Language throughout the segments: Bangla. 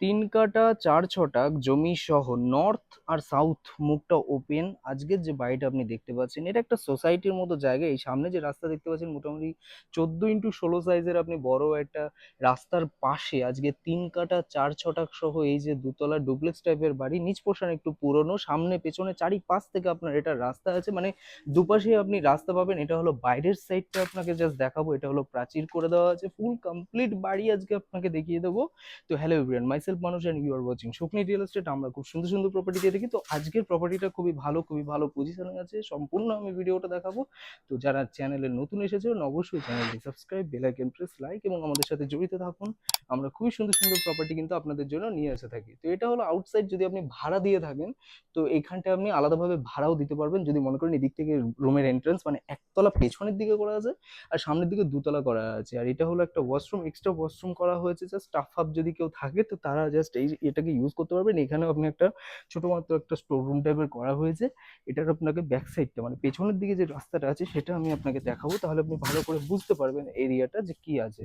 তিন কাটা, চার ছটাক জমি সহ নর্থ আর সাউথ মুখটা ওপেন আজকের যে বাড়িটা আপনি দেখতে পাচ্ছেন, এটা একটা সোসাইটির মতো জায়গা। এই সামনে যে রাস্তা দেখতে পাচ্ছেন, মোটামুটি চোদ্দ ইন্টু ষোলো সাইজের আপনি বড় একটা রাস্তার পাশে আজকে তিন কাটা, চার ছটাক সহ এই যে দুতলা ডুপ্লেক্স টাইপের বাড়ি। নিচ পোর্শন একটু পুরনো, সামনে পেছনে চারিপাশ থেকে আপনার এটা রাস্তা আছে। মানে দুপাশে আপনি রাস্তা পাবেন, এটা হলো বাইরের সাইডটা আপনাকে জাস্ট দেখাবো। এটা হলো প্রাচীর করে দেওয়া আছে। ফুল কমপ্লিট বাড়ি আজকে আপনাকে দেখিয়ে দেবো। তো হ্যালো এভরিওয়ান মাইসেলফ মানুষ and you are watching Swapni real estate আমরা খুব সুন্দর সুন্দর প্রপার্টি দিয়ে দেখি। তো আজকের প্রপার্টিটা খুবই ভালো খুবই ভালো পজিশনে আছে। সম্পূর্ণ আমি ভিডিওটা দেখাবো। তো যারা চ্যানেলে নতুন এসেছেন অবশ্যই চ্যানেলটি subscribe bell icon press like এবং আমাদের সাথে জড়িত থাকুন। আমরা খুবই সুন্দর সুন্দর প্রপার্টি কিন্তু আপনাদের জন্য নিয়ে এসে থাকি। তো এটা হলো আউটসাইড যদি আপনি ভাড়া দিয়ে থাকেন, তো এখানটা আপনি আলাদাভাবে ভাড়াও দিতে পারবেন। যদি মনে করেন এদিক থেকে রুমের এন্ট্রান্স মানে একতলা পেছনের দিকে করা আছে আর সামনের দিকে দুতলা করা আছে। আর এটা হলো একটা ওয়াশরুম এক্সট্রা ওয়াশরুম করা হয়েছে। যা স্টাফ হাব যদি কেউ থাকে, তো তারা জাস্ট এই এটাকে ইউজ করতে পারবেন এখানেও আপনি একটা ছোটো মাত্র একটা স্টোর রুম টাইপের করা হয়েছে। এটার আপনাকে ব্যাক সাইডটা মানে পেছনের দিকে যে রাস্তাটা আছে সেটা আমি আপনাকে দেখাবো। তাহলে আপনি ভালো করে বুঝতে পারবেন এরিয়াটা যে কি আছে।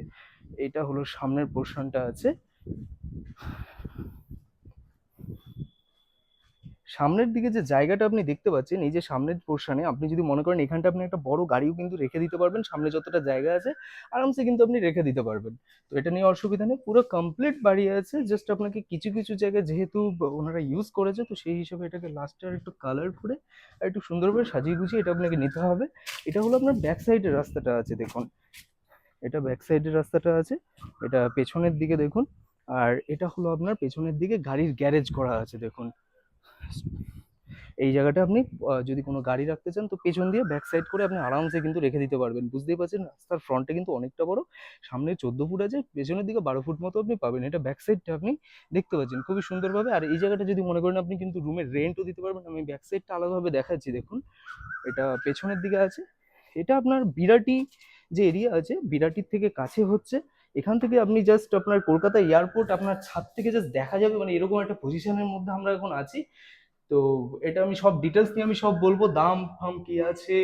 এটা হলো সামনের পোর্শনটা আছে। সামনের দিকে যে জায়গাটা আপনি দেখতে পাচ্ছেন, এই যে সামনের পোর্শনে আপনি যদি মনে করেন এখানটা আপনি একটা বড় গাড়িও কিন্তু রেখে দিতে পারবেন, সামনে যতটা জায়গা আছে, আরামসে কিন্তু আপনি রেখে দিতে পারবেন। তো এটা নিয়ে অসুবিধা নেই, পুরো কমপ্লিট বাড়ি আছে জাস্ট আপনাকে কিছু কিছু জায়গায় যেহেতু ওনারা ইউজ করেছে, তো সেই হিসাবে এটাকে লাস্টে আর একটু কালার করে আর একটু সুন্দরভাবে সাজিয়ে গুছিয়ে এটা আপনাকে নিতে হবে। এটা হলো আপনার ব্যাক সাইডের রাস্তাটা আছে, দেখুন। এটা ব্যাক সাইডের রাস্তাটা আছে, এটা পেছনের দিকে দেখুন। আর এটা হলো আপনার পেছনের দিকে গাড়ির গ্যারেজ করা আছে, দেখুন। এই জায়গাটা আপনি যদি কোনো গাড়ি রাখতে চান, তো পেছন দিয়ে ব্যাক সাইড করে আপনি আরামসে কিন্তু রেখে দিতে পারবেন। বুঝতেই পারছেন, রাস্তার ফ্রন্টে কিন্তু অনেকটা বড়। সামনে চোদ্দ ফুট আছে, পেছনের দিকে বারো ফুট মতো আপনি পাবেন। এটা ব্যাক সাইডটা আপনি দেখতে পাচ্ছেন, খুবই সুন্দরভাবে। আর এই জায়গাটা যদি মনে করেন আপনি কিন্তু রুমের রেন্টও দিতে পারবেন। আমি ব্যাক সাইডটা আলাদাভাবে দেখাচ্ছি, দেখুন। এটা পেছনের দিকে আছে। এটা আপনার বিরাটি যে এরিয়া আছে, বিরাটির থেকে কাছে হচ্ছে। এখান থেকে আপনি জাস্ট আপনার কলকাতা এয়ারপোর্ট, আপনার ছাদ থেকে জাস্ট দেখা যাবে। মানে এরকম একটা পজিশনের মধ্যে আমরা এখন আছি। তো এটা আমি সব ডিটেলস নিয়ে আমি সব বলব, দাম, ফাম কি আছে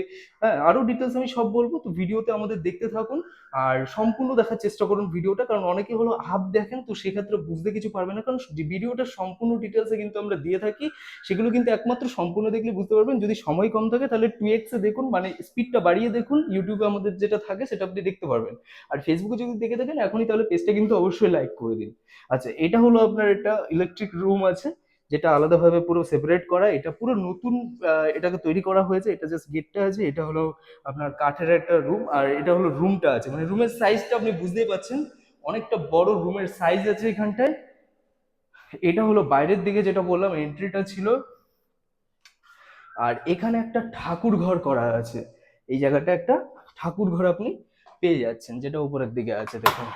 হ্যাঁ আরও ডিটেলস আমি সব বলব, তো ভিডিওতে আমাদের দেখতে থাকুন। আর সম্পূর্ণ দেখার চেষ্টা করুন ভিডিওটা, কারণ অনেকে হলো হাফ দেখেন, তো সেক্ষেত্রে বুঝতে কিছু পারবে না, কারণ ভিডিওটা সম্পূর্ণ ডিটেলসে কিন্তু আমরা দিয়ে থাকি, সেগুলো কিন্তু একমাত্র সম্পূর্ণ দেখলে বুঝতে পারবেন। যদি সময় কম থাকে, তাহলে টু এক্সে দেখুন মানে স্পিডটা বাড়িয়ে দেখুন ইউটিউবে আমাদের যেটা থাকে, সেটা আপনি দেখতে পারবেন। আর ফেসবুকে যদি দেখে থাকেন, এখনই তাহলে পেজটা কিন্তু অবশ্যই লাইক করে দিন। আচ্ছা এটা হলো আপনার একটা ইলেকট্রিক রুম আছে। যেটা আলাদাভাবে পুরো সেপারেট করা, এটা পুরো নতুন এটাকে তৈরি করা হয়েছে। এটা জাস্ট গেটটা আছে, এটা হলো আপনার কাঠের একটা রুম আর এটা হলো রুমটা আছে। মানে রুমের সাইজটা আপনি বুঝতেই পাচ্ছেন অনেকটা বড় রুমের সাইজ আছে এখানটায়। এটা হলো বাইরের দিকে যেটা বললাম এন্ট্রিটা ছিল। আর এখানে একটা ঠাকুর ঘর করা আছে। এই জায়গাটা একটা ঠাকুর ঘর আপনি পেয়ে যাচ্ছেন, যেটা উপরের দিকে আছে, দেখুন।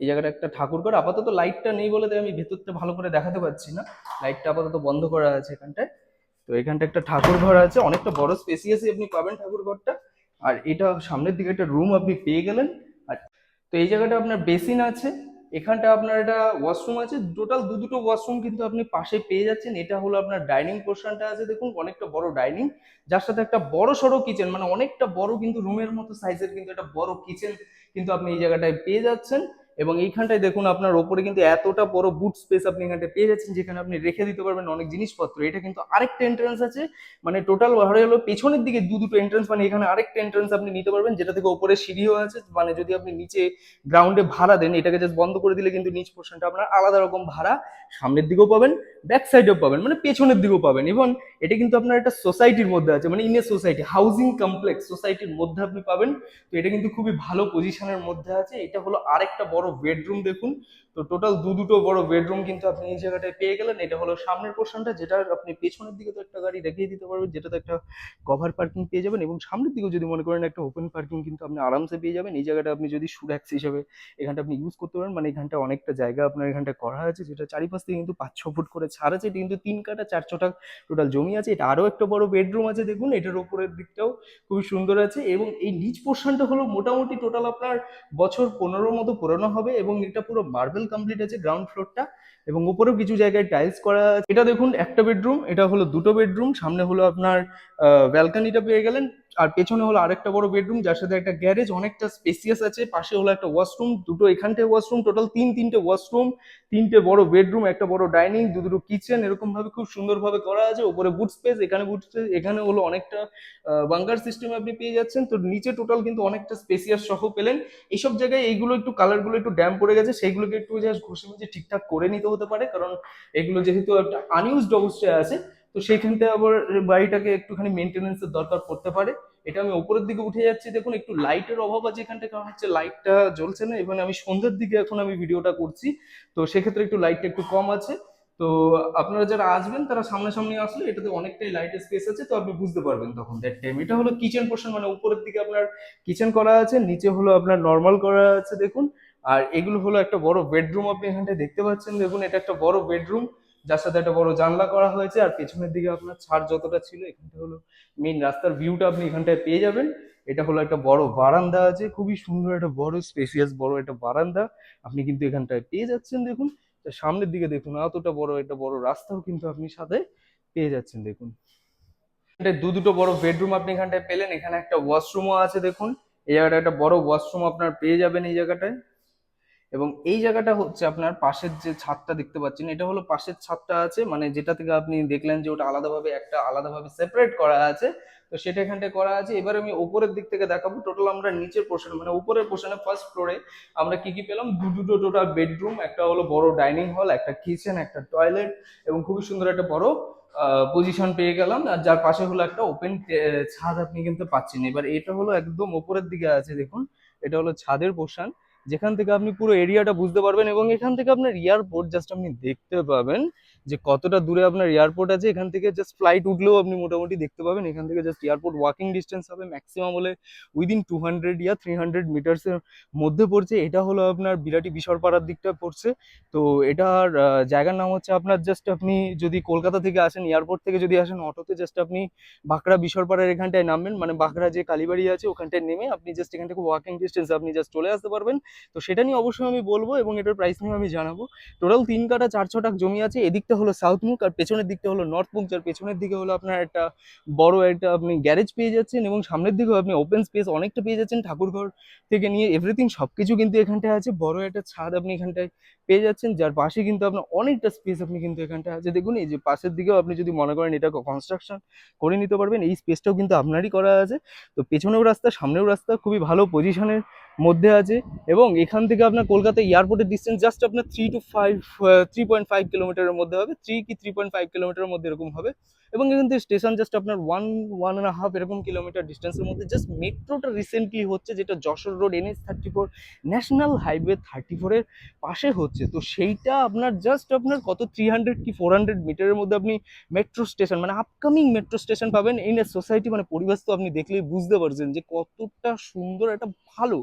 এই জায়গাটা একটা ঠাকুর ঘর। আপাতত লাইটটা নেই বলে আমি ভেতরটা ভালো করে দেখাতে পারছি না। লাইটটা আপাতত বন্ধ করা আছে এখানটায়। তো এখানটা একটা ঠাকুর ঘর আছে। অনেকটা বড় স্পেসিয়াসই আপনি পাবেন ঠাকুর ঘরটা। আর এটা সামনের দিকে একটা রুম আপনি পেয়ে গেলেন। আর তো এই জায়গাটা আপনার বেসিন আছে। এখানটা আপনার এটা ওয়াশরুম আছে। টোটাল দু দুটো ওয়াশরুম কিন্তু আপনি পাশে পেয়ে যাচ্ছেন। এটা হলো আপনার ডাইনিং পোর্শনটা আছে। দেখুন, অনেকটা বড় ডাইনিং যার সাথে একটা বড় সড়ো কিচেন মানে অনেকটা বড় কিন্তু রুমের মতো সাইজের কিন্তু একটা বড় কিচেন কিন্তু আপনি এই জায়গাটায় পেয়ে যাচ্ছেন। এবং এইখানটায় দেখুন আপনার ওপরে কিন্তু এতটা বড় বুট স্পেস আপনি এখানটায় পেয়ে যাচ্ছেন, যেখানে আপনি রেখে দিতে পারবেন অনেক জিনিসপত্র। এটা কিন্তু আরেকটা এন্ট্রান্স আছে মানে টোটাল ভাড়া হলো পেছনের দিকে দু দুটো এন্ট্রান্স মানে এখানে আরেকটা এন্ট্রান্স আপনি নিতে পারবেন, যেটা থেকে ওপরে সিঁড়িও আছে মানে যদি আপনি নিচে গ্রাউন্ডে ভাড়া দেন, এটাকে জাস্ট বন্ধ করে দিলে কিন্তু নিচ পোর্শনটা আপনার আলাদা রকম ভাড়া সামনের দিকেও পাবেন ব্যাক সাইডেও পাবেন মানে পেছনের দিকেও পাবেন। এবং এটা কিন্তু আপনার একটা সোসাইটির মধ্যে আছে মানে ইন সোসাইটি হাউজিং কমপ্লেক্স সোসাইটির মধ্যে আপনি পাবেন। তো এটা কিন্তু খুবই ভালো পজিশনের মধ্যে আছে। এটা হলো আরেকটা বড় বেডরুম দেখুন। তো টোটাল দু দুটো বড় বেডরুম কিন্তু আপনি এই জায়গাটায় পেয়ে গেলেন। এটা হলো সামনের পোর্শনটা যেটা আপনি পেছনের দিকে তো একটা গাড়ি রেখে দিতে পারবেন, যেটাতে একটা কভার পার্কিং পেয়ে যাবেন এবং সামনের দিকেও যদি মনে করেন একটা ওপেন পার্কিং কিন্তু আপনি আরামসে পেয়ে যাবেন। এই জায়গাটা আপনি যদি সুরাক্স হিসেবে এখানটা আপনি ইউজ করতে পারেন মানে এখানটা অনেকটা জায়গা আপনার এখানটা করা আছে, যেটা চারিপাশ থেকে কিন্তু পাঁচ ছ ফুট করে ছাড় আছে, এটা কিন্তু তিন কাটা চার ছটা টোটাল জমি আছে। এটা আরও একটা বড় বেডরুম আছে, দেখুন, এটার ওপরের দিকটাও খুবই সুন্দর আছে এবং এই নিচ পোর্শনটা হলো মোটামুটি টোটাল আপনার বছর পনেরোর মতো পুরনো হবে এবং এটা পুরো মার্বেল কমপ্লিট আছে গ্রাউন্ড ফ্লোরটা এবং উপরেও কিছু জায়গায় টাইলস করা আছে। এটা দেখুন, একটা বেডরুম এটা হলো দুটো বেডরুম সামনে হলো আপনার ব্যালকানিটা পেয়ে গেলেন। আর পেছনে হলো আরেকটা বড় বেডরুম যার সাথে একটা গ্যারেজ অনেকটা স্পেসিয়াস আছে। পাশে হলো একটা ওয়াশরুম দুটো এখানটায় ওয়াশরুম টোটাল তিন তিনটে ওয়াশরুম তিনটে বড় বেডরুম একটা বড় ডাইনিং দু দুটো কিচেন এরকম ভাবে খুব সুন্দরভাবে করা আছে। উপরে বুট স্পেস এখানে বুট স্পেস এখানে হলো অনেকটা বাঙ্কার সিস্টেম আপনি পেয়ে যাচ্ছেন। তো নিচে টোটাল কিন্তু অনেকটা স্পেসিয়াস সহ পেলেন। এইসব জায়গায় এইগুলো একটু কালারগুলো একটু ড্যাম পড়ে গেছে, সেইগুলোকে একটু জাস্ট ঘষে মুছে ঠিকঠাক করে নিতে হতে পারে। কারণ এগুলো যেহেতু একটা আনইউজড অবস্থায় আছে তো সেইখানটা আবার বাড়িটাকে একটুখানি মেনটেনেন্সের দরকার পড়তে পারে। এটা আমি উপরের দিকে উঠে যাচ্ছি। দেখুন, একটু লাইটের অভাব আছে এখানটা কারণ হচ্ছে লাইটটা জ্বলছে না। এবং আমি সন্ধ্যের দিকে এখন আমি ভিডিওটা করছি। তো সেক্ষেত্রে একটু লাইটটা একটু কম আছে। তো আপনারা যারা আসবেন, তারা সামনাসামনি আসলে এটাতে অনেকটাই লাইটের স্পেস আছে। তো আপনি বুঝতে পারবেন তখন দ্যাট টাইম এটা হলো কিচেন পোর্শন মানে উপরের দিকে আপনার কিচেন করা আছে, নিচে হলো আপনার নর্মাল করা আছে। দেখুন, আর এগুলো হলো একটা বড় বেডরুম আপনি এখানটায় দেখতে পাচ্ছেন। দেখুন, এটা একটা বড় বেডরুম যার সাথে একটা বড় জানলা করা হয়েছে, আর পেছনের দিকে আপনার ছাড় যতটা ছিল, এখানটা হলো মেইন রাস্তার ভিউটা আপনি এখানটায় পেয়ে যাবেন। এটা হলো একটা বড় বারান্দা আছে, খুবই সুন্দর একটা বড় স্পেসিয়াস বড় একটা বারান্দা। আপনি কিন্তু এখানটায় পেয়ে যাচ্ছেন, দেখুন। সামনের দিকে দেখুন, এতটা বড় একটা বড় রাস্তাও কিন্তু আপনি সাথে পেয়ে যাচ্ছেন, দেখুন। দু দুটো বড় বেডরুম আপনি এখানটায় পেলেন, এখানে একটা ওয়াশরুমও আছে, দেখুন। এই জায়গাটা একটা বড় ওয়াশরুম আপনার পেয়ে যাবেন এই জায়গাটায়। এবং এই জায়গাটা হচ্ছে আপনার পাশের যে ছাদটা দেখতে পাচ্ছেন, এটা হলো পাশের ছাদটা আছে মানে যেটা থেকে আপনি দেখলেন যে ওটা আলাদাভাবে একটা আলাদাভাবে সেপারেট করা আছে। তো সেটা এখানটায় করা আছে। এবার আমি উপরের দিক থেকে দেখাবো। টোটাল আমরা নিচের পোর্শন মানে উপরের পোর্শনে ফার্স্ট ফ্লোরে আমরা কি কি পেলাম? দু দুটো টোটাল বেডরুম একটা হলো বড় ডাইনিং হল একটা কিচেন একটা টয়লেট এবং খুবই সুন্দর একটা বড় পজিশন পেয়ে গেলাম। আর যার পাশে হলো একটা ওপেন ছাদ আপনি কিন্তু পাচ্ছেন। এবার এটা হলো একদম উপরের দিকে আছে, দেখুন। এটা হলো ছাদের পোর্শন যেখান থেকে আপনি পুরো এরিয়াটা বুঝতে পারবেন এবং এখান থেকে আপনার এয়ারপোর্ট জাস্ট আপনি দেখতে পাবেন। যে কতটা দূরে আপনার এয়ারপোর্ট আছে, এখান থেকে জাস্ট ফ্লাইট উঠলেও আপনি মোটামুটি দেখতে পাবেন। এখান থেকে জাস্ট এয়ারপোর্ট ওয়াকিং ডিস্টেন্স হবে ম্যাক্সিমাম হলে উইদিন টু হান্ড্রেড ইয়া থ্রি হান্ড্রেড মিটার্সের মধ্যে পড়ছে। এটা হলো আপনার বিরাটি বিশরপাড়ার দিকটা পড়ছে। তো এটার জায়গার নাম হচ্ছে আপনার জাস্ট আপনি যদি কলকাতা থেকে আসেন এয়ারপোর্ট থেকে যদি আসেন, অটোতে জাস্ট আপনি বাঁকড়া বিশরপাড়ার এখানটায় নামবেন। মানে বাঁকড়া যে কালীবাড়ি আছে, ওখানটায় নেমে আপনি জাস্ট এখান থেকে ওয়াকিং ডিস্টেন্স আপনি জাস্ট চলে আসতে পারবেন। তো সেটা নিয়ে অবশ্যই আমি বলব এবং এটার প্রাইস নিয়ে আমি জানাব। টোটাল তিন কাটা চার ছটাক জমি আছে। এদিকটা হলো সাউথ মুখ আর পেছনের দিকটা হলো নর্থ মুখ, যার পেছনের দিকে হলো আপনার একটা বড় একটা আপনি গ্যারেজ পেয়ে যাচ্ছেন এবং সামনের দিকেও আপনি ওপেন স্পেস অনেকটা পেয়ে যাচ্ছেন ঠাকুরঘর থেকে নিয়ে এভরিথিং সবকিছু কিন্তু এখানটায় আছে। বড় একটা ছাদ আপনি এখানটায় পেয়ে যাচ্ছেন, যার পাশে কিন্তু আপনার অনেকটা স্পেস আপনি কিন্তু এখানটায় আছে। দেখুন, এই যে পাশের দিকেও আপনি যদি মনে করেন এটা কনস্ট্রাকশন করে নিতে পারবেন, এই স্পেসটাও কিন্তু আপনারই করা আছে। তো পেছনেও রাস্তা, সামনেও রাস্তা, খুবই ভালো পজিশনের মধ্যে আছে এবং এখান থেকে আপনার কলকাতা এয়ারপোর্টের ডিস্টেন্স জাস্ট আপনার three two five three point five কিলোমিটারের মধ্যে হবে। থ্রি কি থ্রি পয়েন্ট ফাইভ কিলোমিটারের মধ্যে এরকম হবে। এবং এখান থেকে স্টেশন জাস্ট আপনার ওয়ান ওয়ান অ্যান্ড হাফ এরকম কিলোমিটার ডিস্টেন্সের মধ্যে। জাস্ট মেট্রোটা রিসেন্টলি হচ্ছে যেটা Jessore road NS thirty four national highway thirty ফোরের পাশে হচ্ছে। তো সেইটা আপনার জাস্ট আপনার কত? থ্রি হান্ড্রেড কি ফোর হান্ড্রেড মিটারের মধ্যে আপনি মেট্রো স্টেশন মানে আপকামিং মেট্রো স্টেশন পাবেন। ইন এ সোসাইটি মানে পরিবেশ তো আপনি দেখলেই বুঝতে পারছেন যে কতটা সুন্দর, একটা ভালো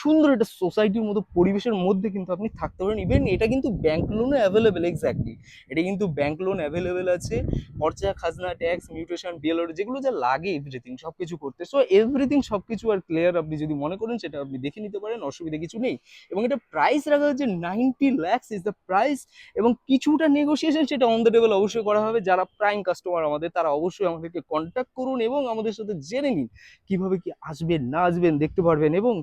সুন্দর একটা সোসাইটির মতো পরিবেশের মধ্যে কিন্তু আপনি থাকতে পারেন। ইভেন এটা কিন্তু ব্যাংক লোনও অ্যাভেলেবেল এক্স্যাক্টলি এটা কিন্তু ব্যাংক লোন অ্যাভেলেবেল আছে। খরচা, খাজনা ট্যাক্স মিউটেশন বিএলওর যেগুলো যা লাগে এভরিথিং সব কিছু করতে। সো এভরিথিং সব কিছু আর ক্লিয়ার আপনি যদি মনে করেন, সেটা আপনি দেখে নিতে পারেন, অসুবিধা কিছু নেই। এবং এটা প্রাইস রাখা হচ্ছে ninety lakhs is the price এবং কিছুটা নেগোসিয়েশন সেটা অন দ্য টেবল অবশ্যই করা হবে। যারা প্রাইম কাস্টমার আমাদের, তারা অবশ্যই আমাদেরকে কন্ট্যাক্ট করুন এবং আমাদের সাথে জেনে নিন কীভাবে কি আসবেন, না আসবেন, দেখতে পারবেন এবং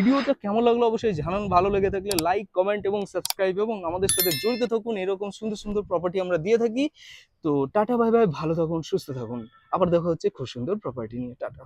ভিডিওটা কেমন লাগল অবশ্যই জানান। ভালো লেগে থাকলে লাইক কমেন্ট এবং সাবস্ক্রাইব এবং আমাদের সাথে জড়িত থাকুন। এরকম সুন্দর সুন্দর প্রপার্টি আমরা দিয়ে থাকি। তো টাটা ভাই ভাই ভালো থাকুন, সুস্থ থাকুন। আবার দেখা হচ্ছে খুব সুন্দর প্রপার্টি নিয়ে। টাটা।